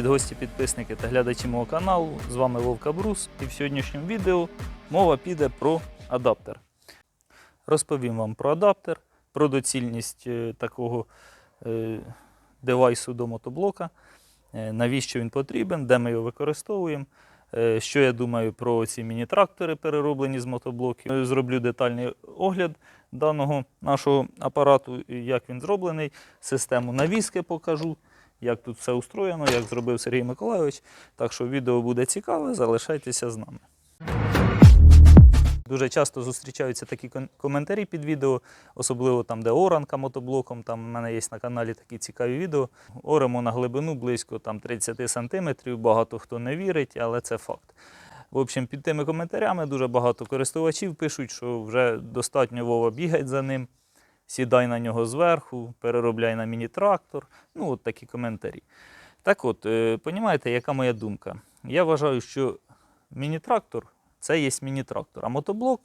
привіт, гості, підписники та глядачі мого каналу. З вами Вовка Брус. І в сьогоднішньому відео мова піде про адаптер. Розповім вам про адаптер, про доцільність е, такого е, девайсу до мотоблока, е, навіщо він потрібен, де ми його використовуємо. Що я думаю про ці міні-трактори, перероблені з мотоблоків. Зроблю детальний огляд даного нашого апарату, як він зроблений, систему навіски покажу, як тут все устроєно, як зробив Сергій Миколайович. Так що відео буде цікаве, залишайтеся з нами. Дуже часто зустрічаються такі коментарі під відео, особливо там, де оранка мотоблоком. Там в мене є на каналі такі цікаві відео. Оремо на глибину близько там, 30 сантиметрів. Багато хто не вірить, але це факт. В общем, під тими коментарями дуже багато користувачів пишуть, що вже достатньо Вова бігать за ним, сідай на нього зверху, переробляй на міні-трактор. Ну, от такі коментарі. Так от, е, понімаєте, яка моя думка? Я вважаю, що міні-трактор це є міні-трактор, а мотоблок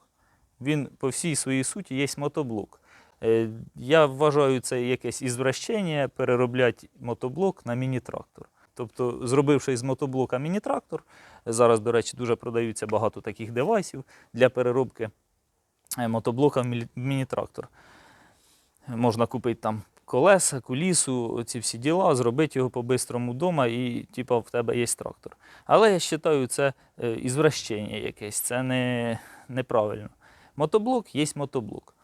він по всій своїй суті є мотоблок. Е, Я вважаю, це якесь ізвращення переробляти мотоблок на міні-трактор. Тобто, зробивши з мотоблока міні-трактор, зараз, до речі, дуже продаються багато таких девайсів для переробки е, мотоблока в міні-трактор. Можна купити там колеса, кулісу, ці всі діла, зробити його по-бистрому вдома і типу, в тебе є трактор. Але я вважаю, це е, ізвращення якесь, це не, неправильно. Мотоблок є мотоблок.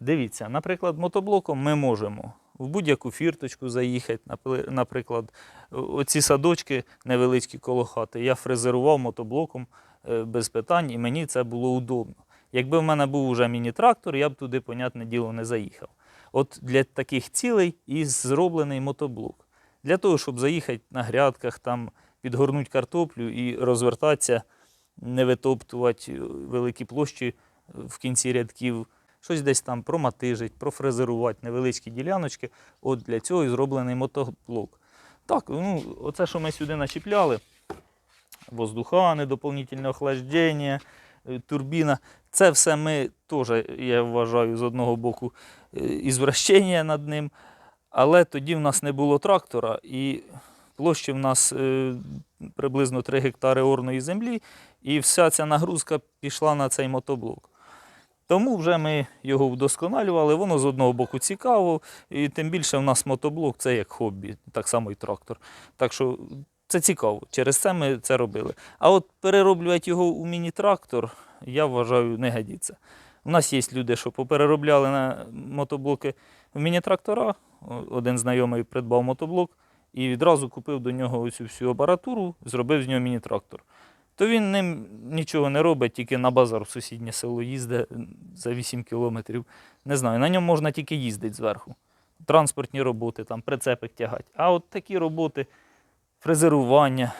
Дивіться, наприклад, мотоблоком ми можемо в будь-яку фірточку заїхати, наприклад, оці садочки невеличкі коло хати. Я фрезерував мотоблоком е, без питань, і мені це було удобно. Якби в мене був уже міні-трактор, я б туди, понятне діло, не заїхав. От для таких цілей і зроблений мотоблок. Для того, щоб заїхати на грядках, там, підгорнути картоплю і розвертатися, не витоптувати е, великі площі в кінці рядків, щось десь там проматижить, профрезерувати невеличкі діляночки. От для цього і зроблений мотоблок. Так, ну, оце, що ми сюди начіпляли, воздухани, доповнительне охлаждення, е, турбіна. Це все ми теж, я вважаю, з одного боку е, ізвращення над ним. Але тоді в нас не було трактора, і площі в нас е, приблизно 3 гектари орної землі, і вся ця нагрузка пішла на цей мотоблок. Тому вже ми його вдосконалювали, воно з одного боку цікаво, і тим більше в нас мотоблок це як хобі, так само і трактор. Так що це цікаво. Через це ми це робили. А от перероблювати його у міні-трактор, я вважаю, не годиться. У нас є люди, що попереробляли на мотоблоки в міні-трактора. Один знайомий придбав мотоблок і відразу купив до нього оцю всю апаратуру, зробив з нього міні-трактор. То він ним нічого не робить, тільки на базар в сусіднє село їздить за 8 кілометрів. Не знаю, на ньому можна тільки їздити зверху. Транспортні роботи, там прицепи тягати. А от такі роботи, фрезерування.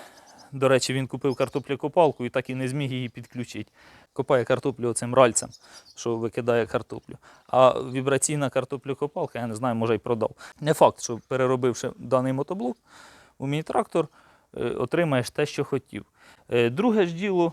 До речі, він купив картоплекопалку і так і не зміг її підключити. Копає картоплю оцим ральцем, що викидає картоплю. А вібраційна картоплекопалка, я не знаю, може й продав. Не факт, що переробивши даний мотоблок, у міні-трактор е, отримаєш те, що хотів. Е, Друге ж діло,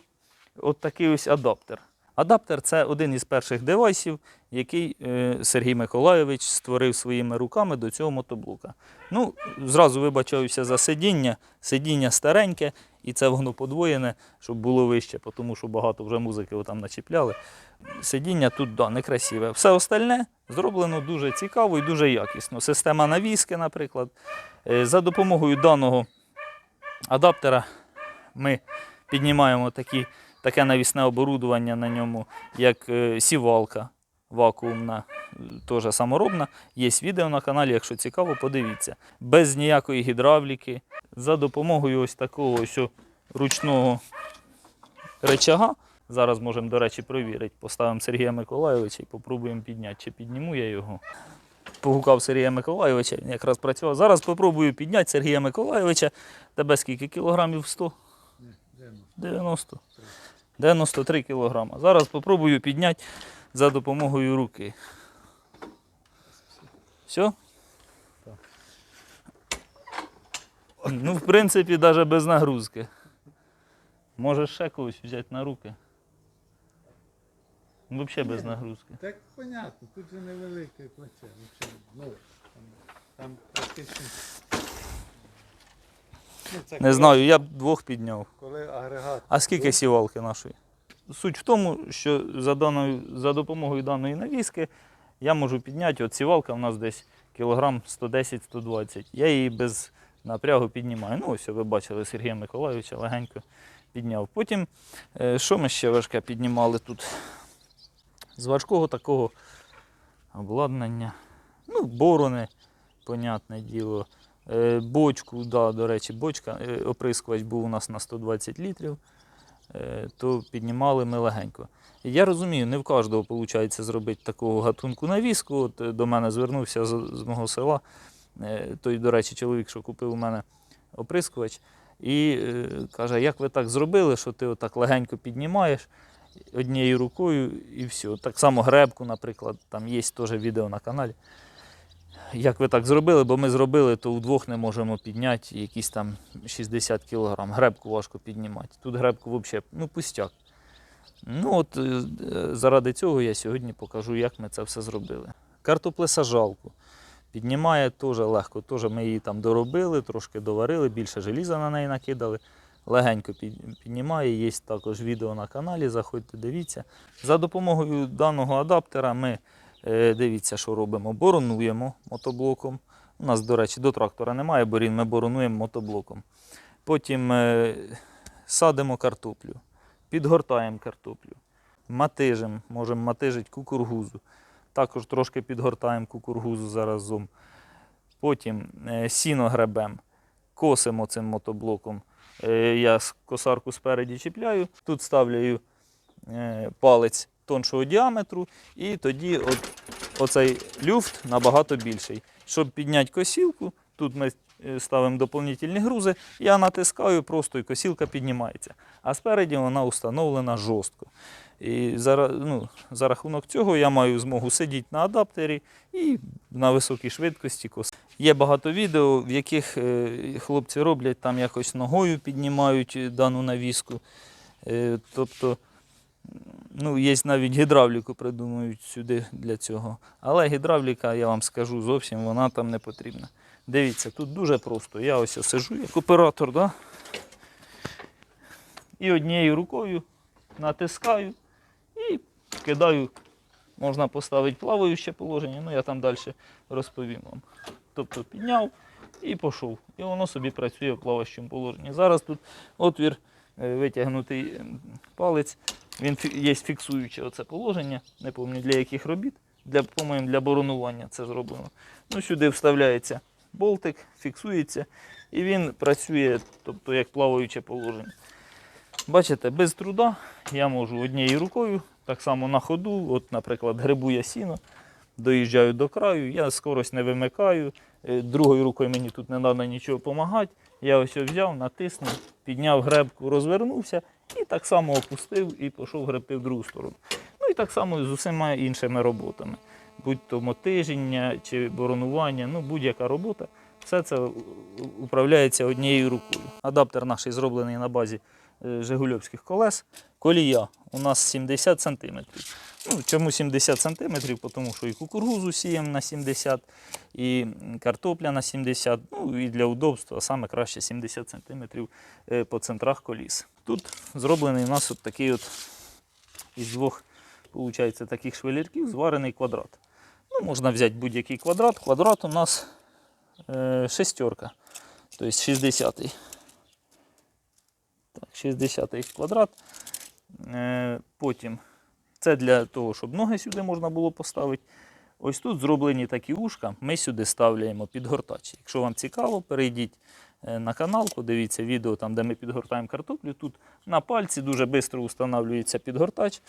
от такий ось адаптер. Адаптер це один із перших девайсів, який е, Сергій Миколайович створив своїми руками до цього мотоблока. Ну, зразу вибачаюся за сидіння. Сидіння стареньке, і це воно подвоєне, щоб було вище, тому що багато вже музики там начіпляли. Сидіння тут да, некрасиве. Все остальне зроблено дуже цікаво і дуже якісно. Система навіски, наприклад. Е, За допомогою даного адаптера ми піднімаємо такі, таке навісне оборудування на ньому, як е, сівалка вакуумна, теж саморобна. Є відео на каналі, якщо цікаво, подивіться. Без ніякої гідравліки, за допомогою ось такого ось ручного речага. Зараз можемо, до речі, провірити. Поставимо Сергія Миколайовича і попробуємо підняти. Чи підніму я його? Погукав Сергія Миколайовича, він якраз працював. Зараз спробую підняти Сергія Миколайовича. Тебе скільки кілограмів 100? 90. 93 кілограма. Зараз спробую підняти за допомогою руки. Все? Ну, в принципі, навіть без нагрузки. Можеш ще когось взяти на руки. Взагалі без нагрузки. Так понятно, тут же невелике плече. Ну, там, там практично Ну, це Не коли- знаю, я б двох підняв. Коли агрегат. А скільки сівалки нашої? Суть в тому, що за, даною, за допомогою даної навіски я можу підняти, от сівалка у нас десь кілограм 110-120. Я її без напрягу піднімаю. Ну, ось ви бачили Сергія Миколайовича, легенько підняв. Потім, е, що ми ще важке піднімали тут? З важкого такого обладнання. Ну, борони, понятне діло. Е, Бочку, да, до речі, бочка, е, оприскувач був у нас на 120 літрів, то піднімали ми легенько. Я розумію, не в кожного виходить зробити такого гатунку навіску. От е, до мене звернувся з, мого села. е, Той, до речі, чоловік, що купив у мене оприскувач, і е, каже, як ви так зробили, що ти отак легенько піднімаєш однією рукою і все. Так само гребку, наприклад, там є теж відео на каналі. Як ви так зробили, бо ми зробили, то вдвох не можемо підняти якісь там 60 кг. Гребку важко піднімати. Тут гребку взагалі ну, пустяк. Ну от е, заради цього я сьогодні покажу, як ми це все зробили. Картоплесажалку. Піднімає теж легко. Теж ми її там доробили, трошки доварили, більше желіза на неї накидали. Легенько піднімає. Є також відео на каналі, заходьте, дивіться. За допомогою даного адаптера ми Дивіться, що робимо. Боронуємо мотоблоком. У нас, до речі, до трактора немає борін, ми боронуємо мотоблоком. Потім е, садимо картоплю, підгортаємо картоплю, матижимо, можемо матижити кукургузу. Також трошки підгортаємо кукургузу заразом. Потім е, сіно гребем, косимо цим мотоблоком. Е, Я косарку спереді чіпляю, тут ставлю е, палець тоншого діаметру, і тоді от, оцей люфт набагато більший. Щоб підняти косілку, тут ми е, ставимо доповнительні грузи, я натискаю просто і косілка піднімається. А спереді вона установлена жорстко. І за, ну, за рахунок цього я маю змогу сидіти на адаптері і на високій швидкості косити. Є багато відео, в яких е, хлопці роблять там якось ногою піднімають е, дану навіску. Тобто Ну, є навіть гідравліку придумують сюди для цього. Але гідравліка, я вам скажу, зовсім вона там не потрібна. Дивіться, тут дуже просто. Я ось сижу як оператор, да? і однією рукою натискаю і кидаю. Можна поставити плаваюче положення, ну я там далі розповім вам. Тобто підняв і пішов. І воно собі працює в плаваючому положенні. Зараз тут отвір, е, витягнутий палець. Він є фіксуюче оце положення, не пам'ятаю для яких робіт. Для, по-моєму, для боронування це зроблено. Ну, сюди вставляється болтик, фіксується, і він працює, тобто як плаваюче положення. Бачите, без труда я можу однією рукою, так само на ходу, от, наприклад, грибу я сіно, доїжджаю до краю, я скорость не вимикаю, е, другою рукою мені тут не треба нічого допомагати. Я ось взяв, натиснув, підняв гребку, розвернувся і так само опустив і пішов гребти в другу сторону. Ну і так само з усіма іншими роботами. Будь то мотиження чи боронування, ну будь-яка робота, все це управляється однією рукою. Адаптер наш зроблений на базі е, жигульовських колес. Колія у нас 70 см. Ну, чому 70 см? Тому що і кукурузу сіємо на 70, і картопля на 70, ну і для удобства саме краще 70 см е, по центрах коліс. Тут зроблений у нас от такий от із двох виходить, таких швелірків зварений квадрат. Ну, можна взяти будь-який квадрат. Квадрат у нас е, шестерка, тобто 60-й. Так, 60-й квадрат. Е, потім це для того, щоб ноги сюди можна було поставити. Ось тут зроблені такі ушка, ми сюди ставляємо підгортач. Якщо вам цікаво, перейдіть е, на канал, подивіться відео, там, де ми підгортаємо картоплю. Тут на пальці дуже швидко встановлюється підгортач.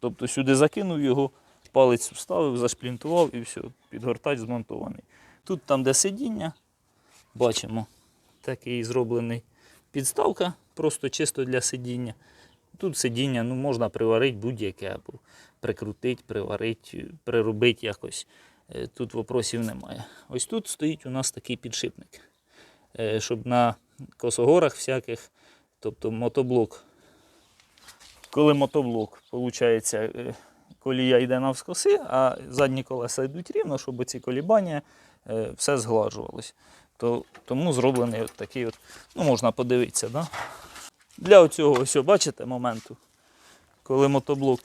Тобто сюди закинув його, палець вставив, зашплінтував і все, підгортач змонтований. Тут, там, де сидіння, бачимо такий зроблений підставка, просто чисто для сидіння. Тут сидіння ну, можна приварити будь-яке, або прикрутити, приварити, приробити якось. Е, Тут вопросів немає. Ось тут стоїть у нас такий підшипник, Е, щоб на косогорах всяких, тобто мотоблок. Коли мотоблок, виходить, колія йде навскоси, а задні колеса йдуть рівно, щоб ці колібання е, все згладжувалось. То, тому зроблений от такий от, ну можна подивитися, да? Для оцього ось, бачите, моменту, коли мотоблок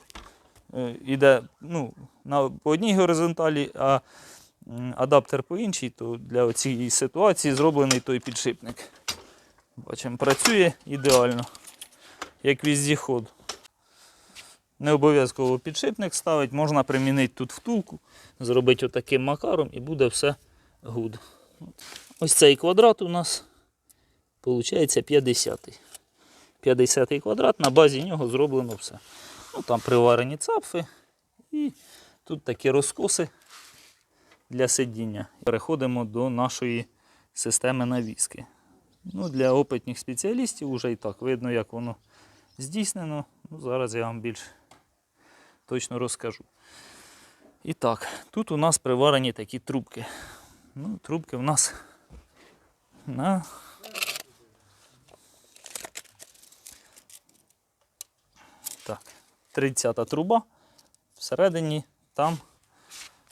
е, іде ну, на, по одній горизонталі, а адаптер по іншій, то для цієї ситуації зроблений той підшипник. Бачимо, працює ідеально, як віздіход. Не обов'язково підшипник ставити, можна примінити тут втулку, зробити отаким макаром і буде все гуд. Ось цей квадрат у нас виходить 50. 50 квадрат, на базі нього зроблено все. Ну, там приварені цапфи і тут такі розкоси для сидіння. Переходимо до нашої системи навіски. Ну, для опитних спеціалістів вже і так видно, як воно здійснено. Ну, зараз я вам більш точно розкажу. І так, тут у нас приварені такі трубки. Ну, трубки в нас на так, 30 труба. Всередині там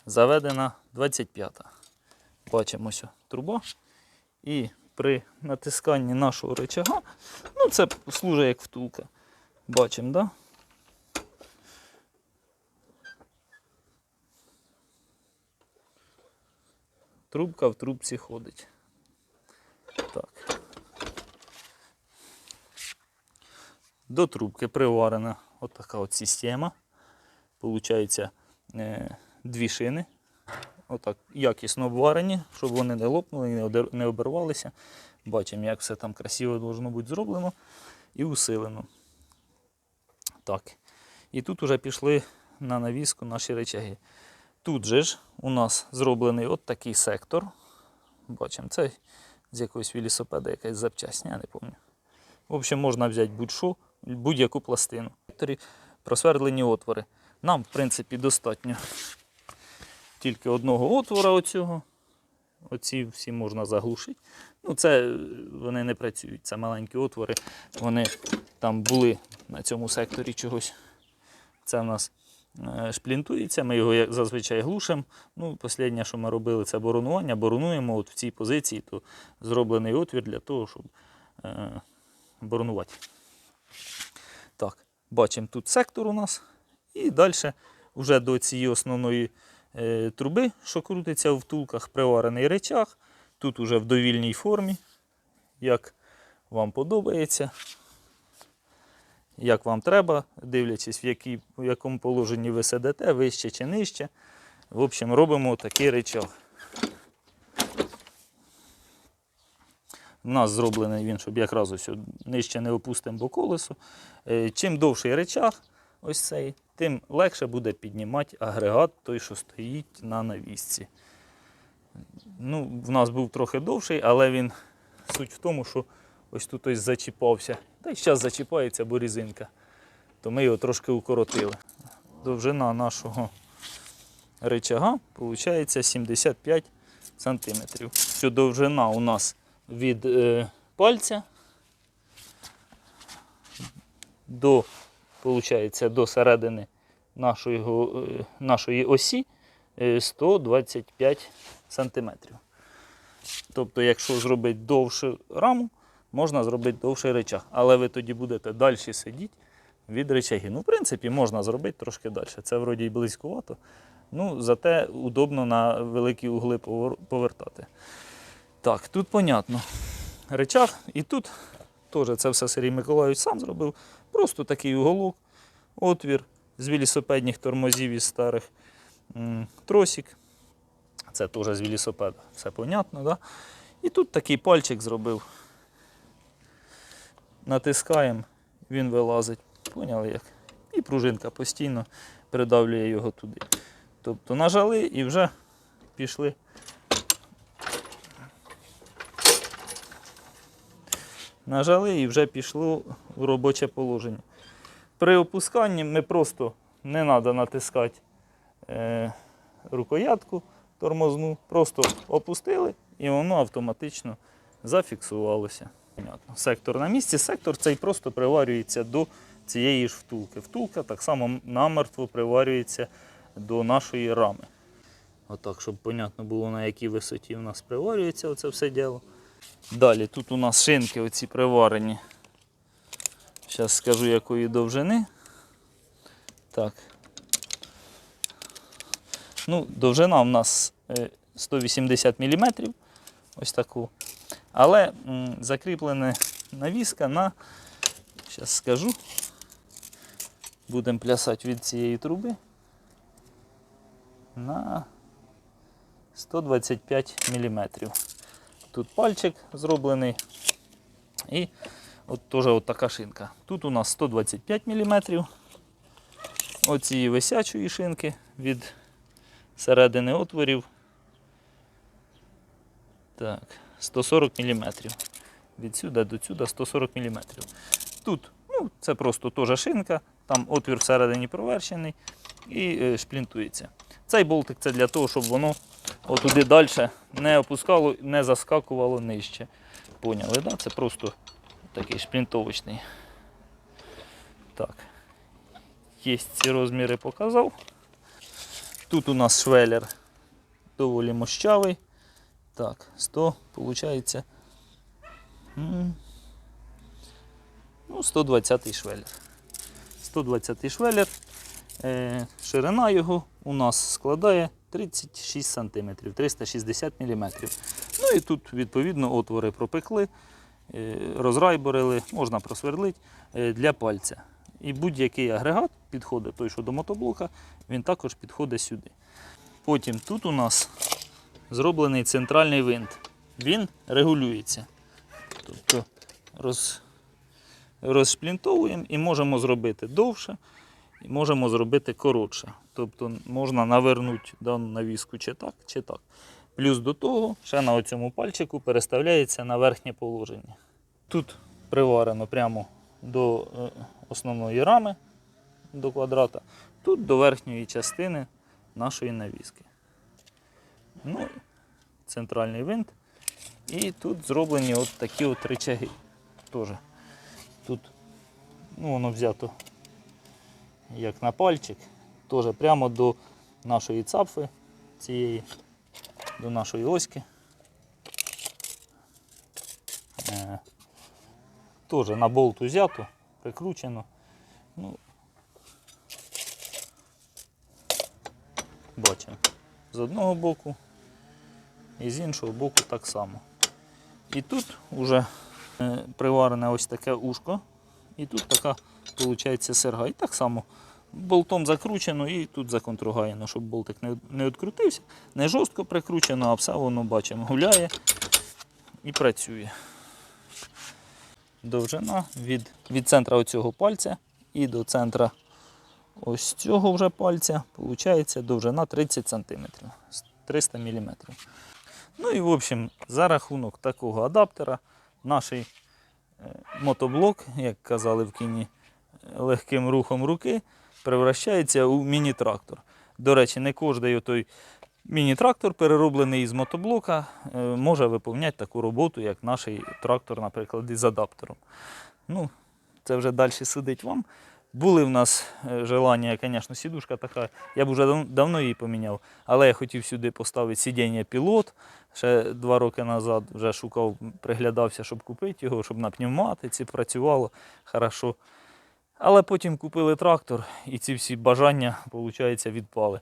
заведена 25-та. Бачимо ось труба. І при натисканні нашого рычага, ну це служить як втулка. Бачимо, да? Трубка в трубці ходить. Так. До трубки приварена отака от система. Получається е, дві шини. Отак якісно обварені, щоб вони не лопнули, одер- не обірвалися. Бачимо, як все там красиво должно бути зроблено і усилено. Так. І тут вже пішли на навіску наші речаги. Тут же ж у нас зроблений от такий сектор. Бачимо, це з якогось велосипеда якась запчасня, я не пам'ятаю. В общем, можна взяти будь-що, будь-яку пластину. Просверлені отвори. Нам, в принципі, достатньо тільки одного отвора оцього. Оці всі можна заглушити. Ну, це е, вони не працюють. Це маленькі отвори. Вони там були на цьому секторі чогось. Це в нас е, шплінтується, ми його зазвичай глушимо. Ну, Останнє, що ми робили, це боронування. Боронуємо от в цій позиції, то зроблений отвір для того, щоб е, боронувати. Бачимо тут сектор у нас. І далі вже до цієї основної е, труби, що крутиться в втулках, приварений речах. Тут уже в довільній формі, як вам подобається як вам треба, дивлячись, в, якій, в якому положенні ви сидите, вище чи нижче. В общем, робимо такий речах. У нас зроблений він, щоб якраз ось нижче не опустимо бо колесо. Е, Чим довший речах, ось цей, тим легше буде піднімати агрегат, той, що стоїть на навісці. Ну, в нас був трохи довший, але він суть в тому, що ось тут ось зачіпався. Та й зараз зачіпається, бо різинка. То ми його трошки укоротили. Довжина нашого рычага виходить 75 см. Що довжина у нас від е, пальця до, виходить, до середини нашої, е, нашої осі е, 125 см. Тобто, якщо зробити довшу раму, можна зробити довший речах. Але ви тоді будете далі сидіти від речаги. Ну, в принципі, можна зробити трошки далі. Це вроді й близькувато. Ну, зате удобно на великі угли повертати. Так, тут понятно. Речах. І тут теж це все Сергій Миколайович сам зробив. Просто такий уголок, отвір з велосипедних тормозів із старих тросик. Це теж з велосипеда, все понятно, да? І тут такий пальчик зробив. Натискаємо, він вилазить. Поняли як? І пружинка постійно придавлює його туди. Тобто нажали і вже пішли. Нажали і вже пішло в робоче положення. При опусканні ми просто не треба натискати е, рукоятку тормозну, просто опустили і воно автоматично зафіксувалося. Понятно. Сектор на місці. Сектор цей просто приварюється до цієї ж втулки. Втулка так само намертво приварюється до нашої рами. Отак, щоб понятно було, на якій висоті у нас приварюється оце все діло. Далі тут у нас шинки оці приварені. Зараз скажу якої довжини. Так. Ну, довжина у нас е, 180 мм. Ось таку. Але закріплена навіска на, зараз скажу, будемо плясати від цієї труби на 125 мм. Тут пальчик зроблений. І от теж от така шинка. Тут у нас 125 мм. Оці висячої шинки від середини отворів. Так, 140 мм. Від сюди до сюди 140 мм. Тут ну, це просто теж шинка, там отвір всередині проверчений і е, шплінтується. Цей болтик це для того, щоб воно отуди далі не опускало, не заскакувало нижче. Поняли, да? Це просто такий шплінтовочний. Так. Є ці розміри показав. Тут у нас швелер доволі мощавий. Так, 100, виходить. Ну, 120 швелер. 120 швелер. Е, ширина його у нас складає 36 см, 360 мм. Ну і тут, відповідно, отвори пропекли, е, розрайборили, можна просверлити е, для пальця. І будь-який агрегат підходить, той, що до мотоблока, він також підходить сюди. Потім тут у нас зроблений центральний винт. Він регулюється. Тобто роз, розшплінтовуємо і можемо зробити довше, і можемо зробити коротше. Тобто можна навернути дану навіску чи так, чи так. Плюс до того, ще на цьому пальчику переставляється на верхнє положення. Тут приварено прямо до е, основної рами, до квадрата, тут до верхньої частини нашої навіски. Ну, центральний винт. І тут зроблені от такі от рычаги. Теж. Тут ну, воно взято як на пальчик. Теж прямо до нашої цапфи цієї, до нашої оськи. Е, Теж на болт взято, прикручено. Ну, бачимо. З одного боку і з іншого боку так само. І тут вже е, приварене ось таке ушко, і тут така виходить серга. І так само болтом закручено і тут законтругаєно, щоб болтик не, відкрутився. Не жорстко прикручено, а все воно бачимо, гуляє і працює. Довжина від, від центра оцього пальця і до центра ось цього вже пальця, виходить довжина 30 см, 300 мм. Ну і в общем, за рахунок такого адаптера наш е, мотоблок, як казали в кіні, легким рухом руки превращається у міні-трактор. До речі, не кожний той міні-трактор, перероблений із мотоблока, е, може виповняти таку роботу, як наш трактор, наприклад, із адаптером. Ну, це вже далі судить вам. Були в нас е, желання, звісно, сідушка така, я б вже давно її поміняв, але я хотів сюди поставити сидіння пілот. Ще два роки назад вже шукав, приглядався, щоб купити його, щоб на пневматиці працювало хорошо. Але потім купили трактор і ці всі бажання, виходить, відпали.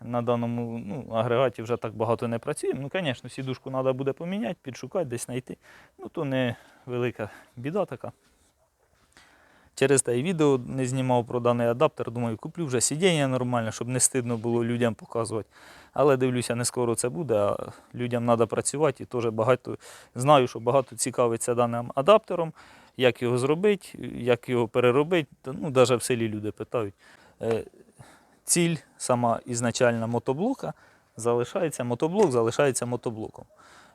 На даному ну, агрегаті вже так багато не працюємо. Ну, звісно, сідушку треба буде поміняти, підшукати, десь знайти. Ну, то не велика біда така. Через те відео не знімав про даний адаптер. Думаю, куплю вже сидіння нормальне, щоб не стидно було людям показувати. Але дивлюся, не скоро це буде, а людям треба працювати. І теж багато знаю, що багато цікавиться даним адаптером, як його зробити, як його переробити. Ну, навіть в селі люди питають. Е, Ціль сама ізначальна мотоблока залишається, мотоблок залишається мотоблоком.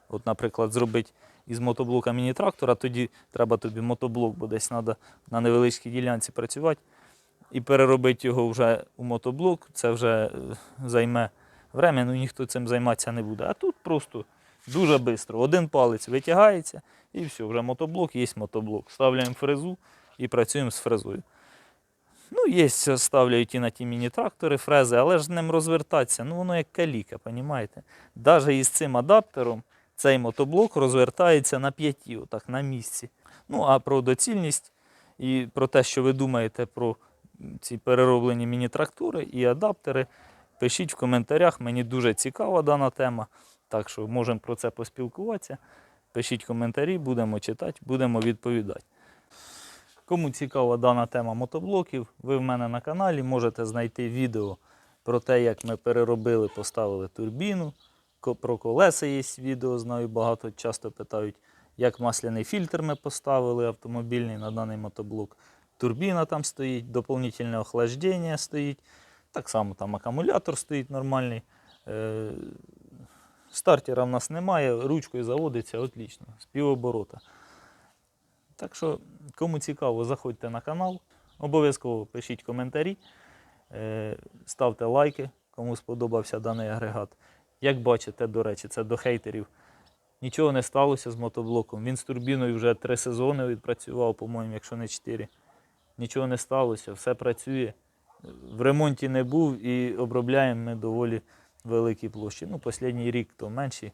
От, наприклад, зробити із мотоблока міні-трактора, тоді треба тобі мотоблок, бо десь треба на невеличкій ділянці працювати. І переробити його вже у мотоблок, це вже е, займе время, ну ніхто цим займатися не буде. А тут просто дуже швидко. Один палець витягається і все, вже мотоблок є мотоблок. Ставляємо фрезу і працюємо з фрезою. Ну, є, ставляють і на ті міні-трактори фрези, але ж ним розвертатися, ну воно як каліка, понімаєте? Навіть із цим адаптером цей мотоблок розвертається на п'яті, отак, на місці. Ну, а про доцільність і про те, що ви думаєте про ці перероблені міні-трактори і адаптери, пишіть в коментарях. Мені дуже цікава дана тема, так що можемо про це поспілкуватися. Пишіть коментарі, будемо читати, будемо відповідати. Кому цікава дана тема мотоблоків, ви в мене на каналі можете знайти відео про те, як ми переробили, поставили турбіну. Про колеса є відео, знаю, багато часто питають, як масляний фільтр ми поставили автомобільний на даний мотоблок. Турбіна там стоїть, доповнительне охлаждення стоїть. Так само там акумулятор стоїть нормальний. Стартера в нас немає, ручкою заводиться отлично, з півоборота. Так що, кому цікаво, заходьте на канал. Обов'язково пишіть коментарі, е, ставте лайки, кому сподобався даний агрегат. Як бачите, до речі, це до хейтерів. Нічого не сталося з мотоблоком. Він з турбіною вже три сезони відпрацював, по-моєму, якщо не чотири. Нічого не сталося, все працює. В ремонті не був і обробляємо ми доволі великі площі. Ну, останній рік то менші,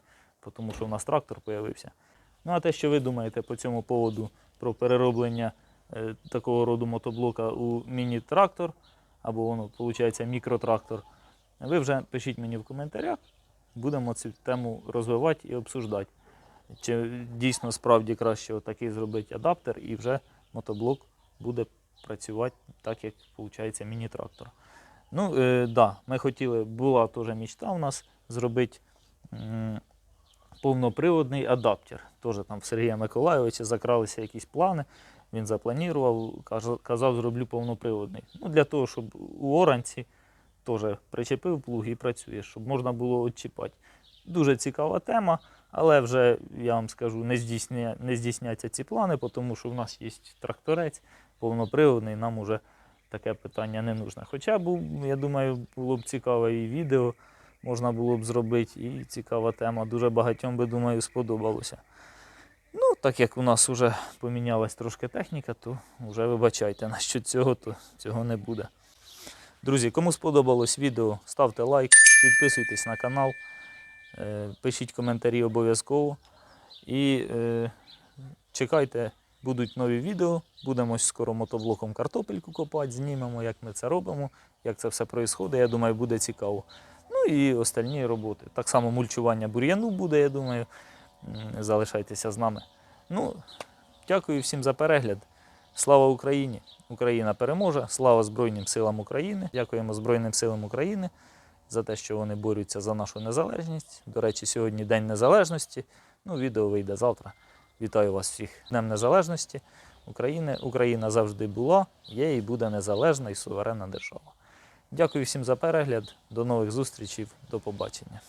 тому що в нас трактор з'явився. Ну, а те, що ви думаєте по цьому поводу про перероблення е, такого роду мотоблока у міні-трактор, або воно, виходить, мікротрактор, ви вже пишіть мені в коментарях, будемо цю тему розвивати і обсуждати. Чи дійсно справді краще такий зробити адаптер, і вже мотоблок буде працювати так, як виходить міні-трактор. Ну, е, да, ми хотіли, була теж мечта у нас зробити м, повноприводний адаптер. Теж там в Сергія Миколайовича закралися якісь плани. Він запланував, казав, зроблю повноприводний. Ну, для того, щоб у оранці теж причепив плуг і працює, щоб можна було відчіпати. Дуже цікава тема, але вже я вам скажу, не, здійсня, не здійсняться ці плани, тому що в нас є тракторець повноприводний, нам уже таке питання не нужно. Хоча, був, я думаю, було б цікаве і відео можна було б зробити, і цікава тема. Дуже багатьом би, думаю, сподобалося. Ну, так як у нас вже помінялась трошки техніка, то вже вибачайте, на що цього, то цього не буде. Друзі, кому сподобалось відео, ставте лайк, підписуйтесь на канал, е, пишіть коментарі обов'язково. І е, чекайте, будуть нові відео. Будемо скоро мотоблоком картопельку копати, знімемо, як ми це робимо, як це все відбувається. Я думаю, буде цікаво. Ну і остальні роботи. Так само мульчування бур'яну буде, я думаю. Залишайтеся з нами. Ну, дякую всім за перегляд. Слава Україні! Україна переможе! Слава Збройним силам України! Дякуємо Збройним силам України за те, що вони борються за нашу незалежність. До речі, сьогодні День Незалежності. Ну, відео вийде завтра. Вітаю вас всіх Днем Незалежності України. Україна завжди була, є і буде незалежна і суверенна держава. Дякую всім за перегляд. До нових зустрічей. До побачення.